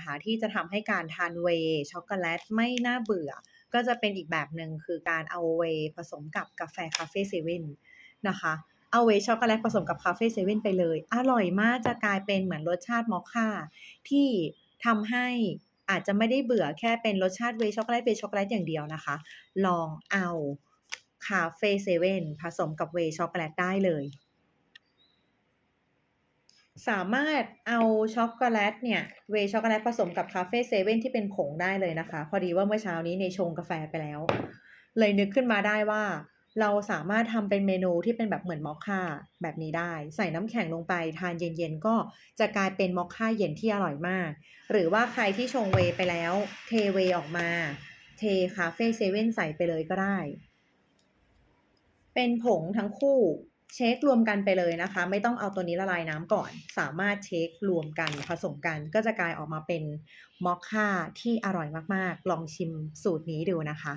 นะคะ ที่จะทำให้การทานเวช็อกโกแลตไม่น่าเบื่อ ก็จะเป็นอีกแบบหนึ่งคือการเอาเวผสมกับกาแฟคาเฟ่เซเว่นนะคะเอาเวช็อกโกแลตผสมกับคาเฟ่เซเว่นไปเลย อร่อยมากจะกลายเป็นเหมือนรสชาติมอคค่า ที่ทำให้อาจจะไม่ได้เบื่อแค่เป็นรสชาติเวช็อกโกแลตเวช็อกโกแลตอย่างเดียวนะคะ ลองเอาคาเฟ่เซเว่นผสมกับเวช็อกโกแลตได้เลย สามารถเอาช็อกโกแลตเนี่ย เวช็อกโกแลตผสมกับคาเฟ่เซเว่นที่เป็นผงได้เลยนะคะ พอดีว่าเมื่อเช้านี้ในชงกาแฟไปแล้ว เลยนึกขึ้นมาได้ว่าเราสามารถทำเป็นเมนูที่เป็นแบบเหมือนมอคค่าแบบนี้ได้ ใส่น้ำแข็งลงไปทานเย็นๆ ก็จะกลายเป็นมอคค่าเย็นที่อร่อยมาก หรือว่าใครที่ชงเวไปแล้ว เทเวออกมา เทคาเฟ่เซเว่นใส่ไปเลยก็ได้ เป็นผงทั้งคู่ เช็ครวมกันไปเลยนะคะ ไม่ต้องเอาตัวนี้ละลายน้ำก่อน สามารถเช็ครวมกันผสมกัน ก็จะกลายออกมาเป็นมอคค่าที่อร่อยมากๆ ลองชิมสูตรนี้ดูนะคะ